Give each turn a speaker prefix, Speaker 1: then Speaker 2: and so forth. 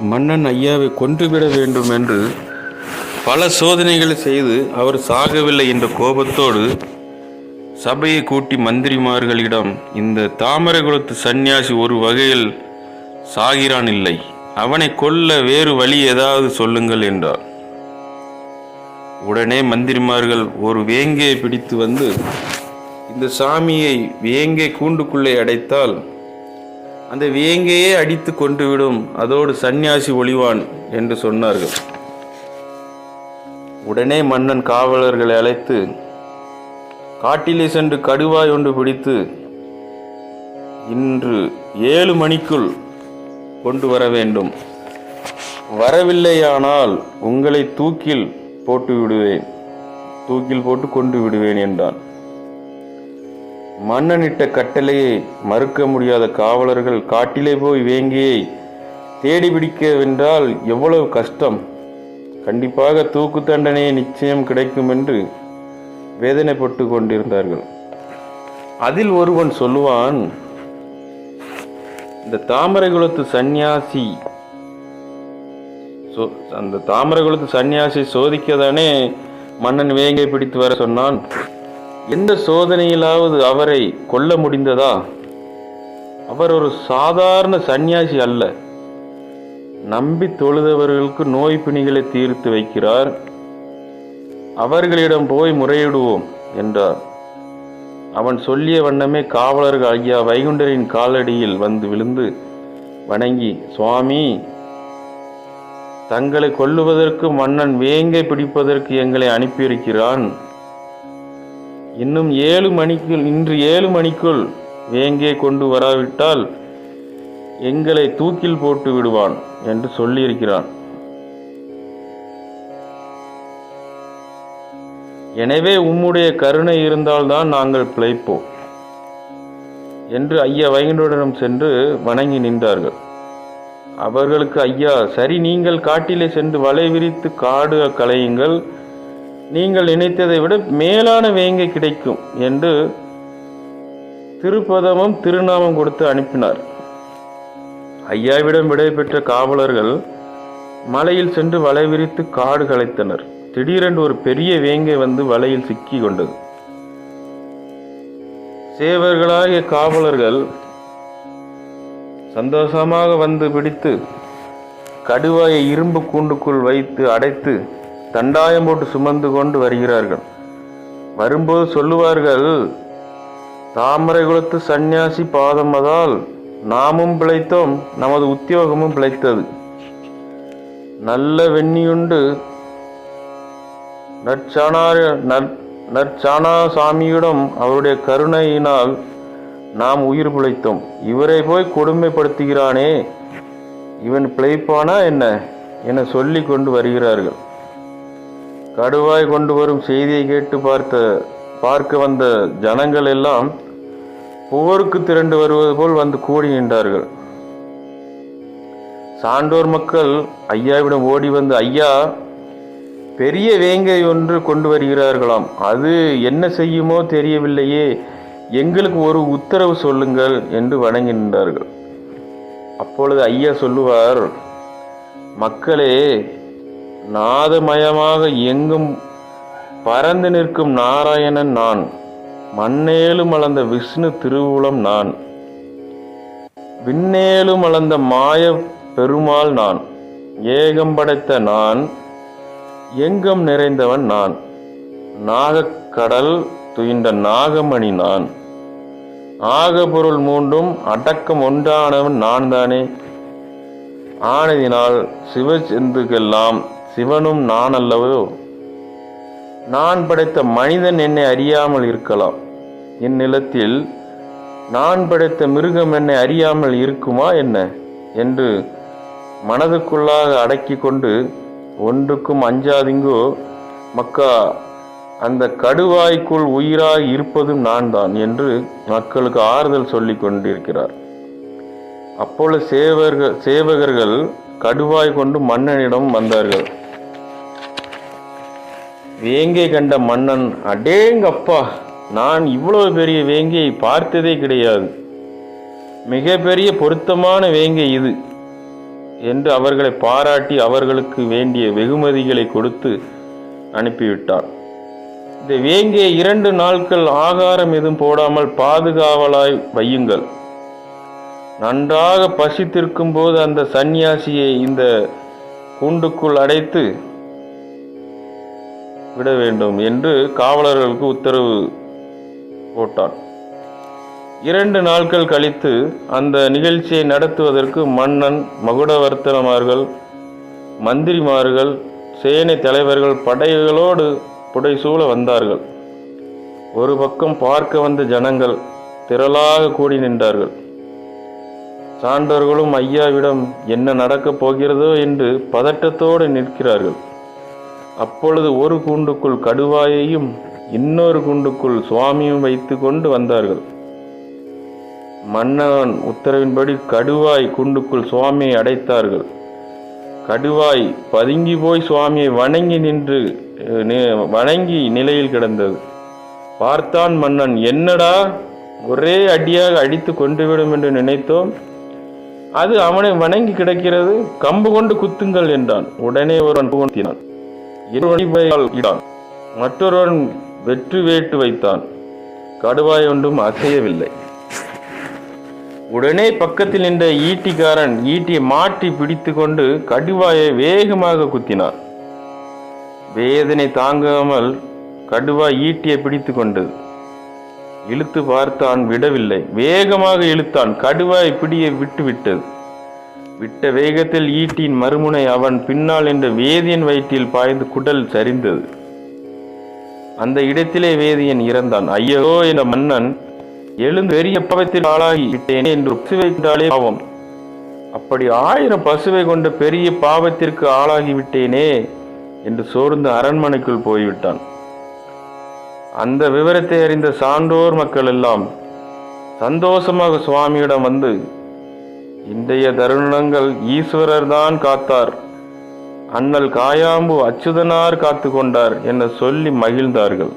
Speaker 1: மன்னன் ஐயாவை கொன்றுவிட வேண்டும் என்று பல சோதனைகளை செய்து அவர் சாகவில்லை என்ற கோபத்தோடு சபையை கூட்டி மந்திரிமார்களிடம் இந்த தாமரகுலத்து சந்நியாசி ஒரு வகையில் சாகிறான் இல்லை. அவனை கொல்ல வேறு வழி ஏதாவது சொல்லுங்கள் என்றார். உடனே மந்திரிமார்கள் ஒரு வேங்கையை பிடித்து வந்து இந்த சாமியை வேங்கை கூண்டுக்குள்ளே அடைத்தால் அந்த வேங்கையே அடித்து கொன்றுவிடும். அதோடு சந்நியாசி ஒளிவான் என்று சொன்னார்கள். உடனே மன்னன் காவலர்களை அழைத்து காட்டிலே சென்று கடுவாய் ஒன்று பிடித்து இன்று ஏழு மணிக்குள் கொண்டு வர வேண்டும். வரவில்லையானால் உங்களை தூக்கில் போட்டு விடுவேன். தூக்கில் போட்டு கொண்டு விடுவேன் என்றான். மன்னனிட்ட கட்டளையை மறுக்க முடியாத காவலர்கள் காட்டிலே போய் வேங்கியை தேடி பிடிக்கவென்றால் எவ்வளவு கஷ்டம். கண்டிப்பாக தூக்கு தண்டனையை நிச்சயம் கிடைக்கும் என்று வேதனைப்பட்டு கொண்டிருந்தார்கள். அதில் ஒருவன் சொல்லுவான் இந்த தாமரை குலத்து சந்நியாசி சோ- அந்த தாமரை குலத்து சந்நியாசி சோதிக்கதானே மன்னன் வேங்கை பிடித்து வர சொன்னான்? எந்த சோதனையிலாவது அவரை கொல்ல முடிந்ததா? அவர் ஒரு சாதாரண சந்நியாசி அல்ல. நம்பி தொழுதவர்களுக்கு நோய் பிணிகளை தீர்த்து வைக்கிறார். அவர்களிடம் போய் முறையிடுவோம் என்றார். அவன் சொல்லிய வண்ணமே காவலர்கள் ஐயா வைகுண்டரின் காலடியில் வந்து விழுந்து வணங்கி சுவாமி தங்களை கொல்லுவதற்கு மன்னன் வேங்கை பிடிப்பதற்கு எங்களை அனுப்பியிருக்கிறான். இன்னும் ஏழு மணிக்குள் இன்று ஏழு மணிக்குள் வேங்கே கொண்டு வராவிட்டால் எங்களை தூக்கில் போட்டு விடுவான் என்று சொல்லியிருக்கிறான். எனவே உம்முடைய கருணை இருந்தால்தான் நாங்கள் பிழைப்போம் என்று ஐயா வைகுண்டரிடம் சென்று வணங்கி நின்றார்கள். அவர்களுக்கு ஐயா சரி நீங்கள் காட்டிலே சென்று வலை விரித்து காடு களையுங்கள். நீங்கள் நினைத்ததை விட மேலான வேங்கை கிடைக்கும் என்று திருப்பதமும் திருநாமம் கொடுத்து அனுப்பினார். ஐயாவிடம் விடை பெற்ற காவலர்கள் மலையில் சென்று வலை விரித்து காடு களைத்தனர் திடீரென்று ஒரு பெரிய வேங்கை வந்து வலையில் சிக்கி கொண்டது. சேவர்களாகிய காவலர்கள் சந்தோஷமாக வந்து பிடித்து கடுவாயை இரும்பு கூண்டுக்குள் வைத்து அடைத்து தண்டாயம் போட்டு சுமந்து கொண்டு வருகிறார்கள். வரும்போது சொல்லுவார்கள் தாமரை குலத்து சந்நியாசி பாதமதால் நாமும் பிழைத்தோம் நமது உத்தியோகமும் பிழைத்தது. நல்ல வெண்ணியுண்டு நற்சானார நற்சானா சாமியிடம் அவருடைய கருணையினால் நாம் உயிர் பிழைத்தோம். இவரை போய் கொடுமைப்படுத்துகிறானே இவன் பிழைப்பானா என்ன? என சொல்லி கொண்டு வருகிறார்கள். கடுவாய் கொண்டு வரும் செய்தியை கேட்டு பார்த்த பார்க்க வந்த ஜனங்கள் எல்லாம் போருக்கு திரண்டு வருவது போல் வந்து கூடி நின்றார்கள். சான்றோர் மக்கள் ஐயாவிடம் ஓடி வந்து ஐயா பெரிய வேங்கை ஒன்று கொண்டு வருகிறார்களாம். அது என்ன செய்யுமோ தெரியவில்லையே. எங்களுக்கு ஒரு உத்தரவு சொல்லுங்கள் என்று வணங்கி நின்றார்கள். அப்பொழுது ஐயா சொல்லுவார் மக்களே நாதமயமாக எங்கும் பறந்து நிற்கும் நாராயணன் நான். மண்ணேலும் அளந்த விஷ்ணு திருவுளம் நான். விண்ணேலும் அளந்த மாய பெருமாள் நான். ஏகம் படைத்த நான் எங்கும் நிறைந்தவன் நான். நாகக்கடல் துயின்ற நாகமணி நான். ஆகபொருள் மூன்றும் அடக்கம் ஒன்றானவன் நான் தானே ஆனதினால் சிவச்செந்துக்கெல்லாம் சிவனும் நான் அல்லவோ? நான் படைத்த மனிதன் என்னை அறியாமல் இருக்கலாம். இந்நிலத்தில் நான் படைத்த மிருகம் என்னை அறியாமல் இருக்குமா என்ன? என்று மனதுக்குள்ளாக அடக்கி கொண்டு ஒன்றுக்கும் அஞ்சாதிங்கோ மக்கா அந்த கடுவாய்க்குள் உயிராக இருப்பதும் நான் தான் என்று மக்களுக்கு ஆறுதல் சொல்லி கொண்டிருக்கிறார். அப்பொழுது சேவர்கள் சேவகர்கள் கடுவாய் கொண்டு மன்னனிடம் வந்தார்கள். வேங்கை கண்ட மன்னன் அடேங்கப்பா நான் இவ்வளவு பெரிய வேங்கையை பார்த்ததே கிடையாது. மிகப்பெரிய பொருத்தமான வேங்கை இது என்று அவர்களை பாராட்டி அவர்களுக்கு வேண்டிய வெகுமதிகளை கொடுத்து அனுப்பிவிட்டார் இந்த வேங்கிய இரண்டு நாட்கள் ஆகாரம் எதுவும் போடாமல் பாதுகாவலாய் வையுங்கள். நன்றாக பசித்திருக்கும் போது அந்த சந்நியாசியை இந்த கூண்டுக்குள் அடைத்து விட வேண்டும் என்று காவலர்களுக்கு உத்தரவு போட்டான். இரண்டு நாட்கள் கழித்து அந்த நிகழ்ச்சியை நடத்துவதற்கு மன்னன் மகுடவர்த்தனமார்கள் மந்திரிமார்கள் சேனை தலைவர்கள் படைகளோடு புடைசூழ வந்தார்கள். ஒரு பக்கம் பார்க்க வந்த ஜனங்கள் திரளாக கூடி நின்றார்கள். சான்றோர்களும் ஐயாவிடம் என்ன நடக்கப் போகிறதோ? என்று பதட்டத்தோடு நிற்கிறார்கள். அப்பொழுது ஒரு கூண்டுக்குள் கடுவாயையும் இன்னொரு குண்டுக்குள் சுவாமியும் வைத்து கொண்டு வந்தார்கள். மன்னவன் உத்தரவின்படி கடுவாய் குண்டுக்குள் சுவாமியை அடைத்தார்கள். கடுவாய் பதுங்கி போய் சுவாமியை வணங்கி நின்று வணங்கி நிலையில் கிடந்தது. பார்த்தான் மன்னன் என்னடா ஒரே அடியாக அடித்து கொண்டுவிடும் என்று நினைத்தோம். அது அவனை வணங்கி கிடக்கிறது கம்பு கொண்டு குத்துங்கள் என்றான். உடனே ஒருவன் புகுத்தினான் இருவன் இடான். மற்றொருவன் வெற்றி வேட்டு வைத்தான். கடுவாய் ஒன்றும் அசையவில்லை. உடனே பக்கத்தில் நின்ற ஈட்டிக்காரன் ஈட்டியை மாட்டி பிடித்து கொண்டு கடுவாயை வேகமாக குத்தினான். வேதனை தாங்காமல் கடுவாய் ஈட்டியை பிடித்து கொண்டது இழுத்து பார்த்தான் விடவில்லை. வேகமாக இழுத்தான். கடுவாய் பிடியை விட்டு விட்டது விட்ட வேகத்தில் ஈட்டியின் மறுமுனை அவன் பின்னால் என்ற வேதியன் வயிற்றில் பாய்ந்து குடல் சரிந்தது. அந்த இடத்திலே வேதியன் இறந்தான். ஐயோ என மன்னன் எழுந்து பெரிய பாவத்தில் ஆளாகி விட்டேனே என்று பசுவை கொண்டாலே பாவம். அப்படி ஆயிரம் பசுவை கொண்ட பெரிய பாவத்திற்கு ஆளாகி விட்டேனே என்று சோர்ந்து அரண்மனைக்குள் போய்விட்டான். அந்த விவரத்தை அறிந்த சான்றோர் மக்கள் எல்லாம் சந்தோஷமாக சுவாமியிடம் வந்து இன்றைய தருணங்கள் ஈஸ்வரர் தான் காத்தார். அண்ணல் காயாம்பு அச்சுதனார் காத்து கொண்டார் என சொல்லி மகிழ்ந்தார்கள்.